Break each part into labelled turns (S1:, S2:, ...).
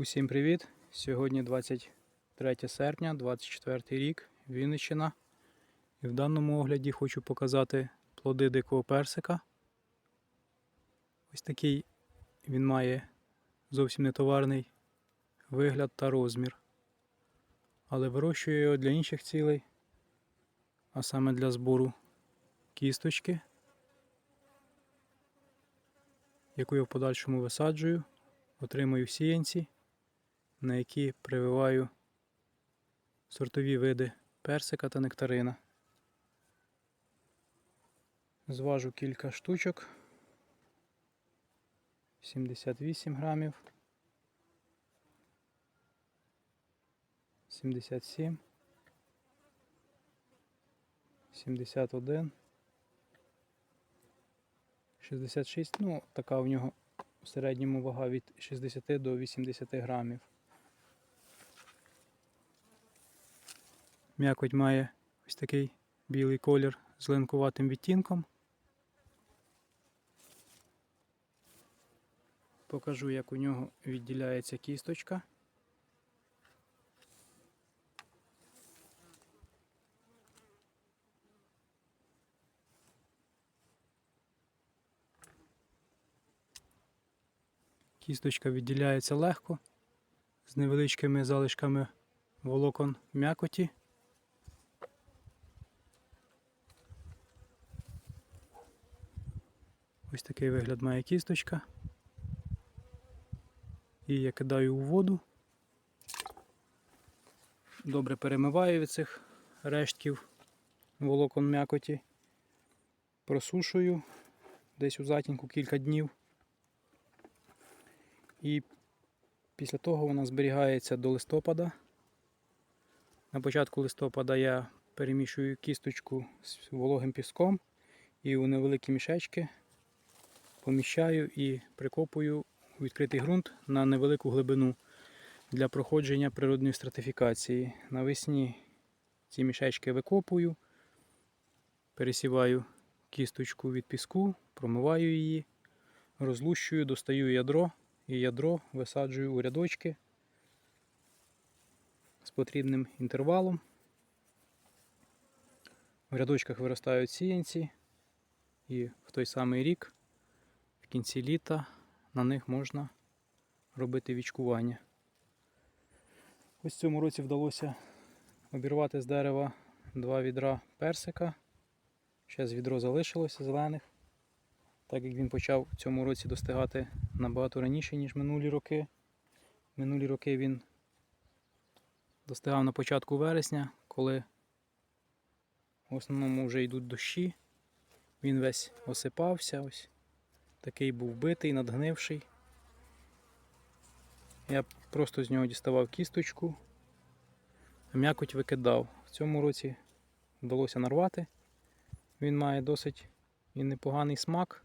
S1: Усім привіт! Сьогодні 23 серпня, 24 рік, Вінниччина. І в даному огляді хочу показати плоди дикого персика. Ось такий він має зовсім не товарний вигляд та розмір. Але вирощую його для інших цілей, а саме для збору кісточки, яку я в подальшому висаджую, отримую сіянці на які прививаю сортові види персика та нектарина. Зважу кілька штучок. 78 грамів. 77. 71. 66. Ну, така у нього в середньому вага від 60 до 80 грамів. М'якоть має ось такий білий колір з линкуватим відтінком. Покажу, як у нього відділяється кісточка. Кісточка відділяється легко, з невеличкими залишками волокон м'якоті. Ось такий вигляд має кісточка. І я кидаю у воду. Добре перемиваю від цих рештків волокон м'якоті. Просушую десь у затінку кілька днів. І після того вона зберігається до листопада. На початку листопада я перемішую кісточку з вологим піском і у невеликі мішечки поміщаю і прикопую у відкритий ґрунт на невелику глибину для проходження природної стратифікації. Навесні ці мішечки викопую, пересіваю кісточку від піску, промиваю її, розлущую, достаю ядро і ядро висаджую у рядочки з потрібним інтервалом. В рядочках виростають сіянці і в той самий рік кінці літа на них можна робити вічкування. Ось в цьому році вдалося обірвати з дерева два відра персика. Ще з відро залишилося зелених, так як він почав в цьому році достигати набагато раніше, ніж минулі роки. Минулі роки він достигав на початку вересня, коли в основному вже йдуть дощі. Він весь осипався, ось такий був битий, надгнивший. Я просто з нього діставав кісточку, м'якоть викидав. В цьому році вдалося нарвати. Він має досить і непоганий смак.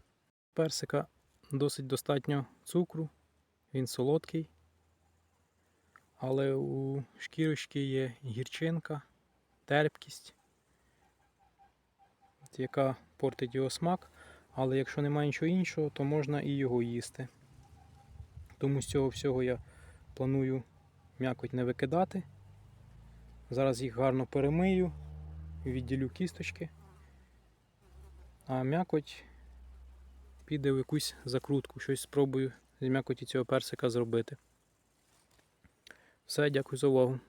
S1: Персика досить достатньо цукру, він солодкий. Але у шкірочки є гірчинка, терпкість, яка портить його смак. Але якщо немає нічого іншого, то можна і його їсти. Тому з цього всього я планую м'якоть не викидати. Зараз їх гарно перемию, відділю кісточки, а м'якоть піде в якусь закрутку, щось спробую з м'якоті цього персика зробити. Все, дякую за увагу.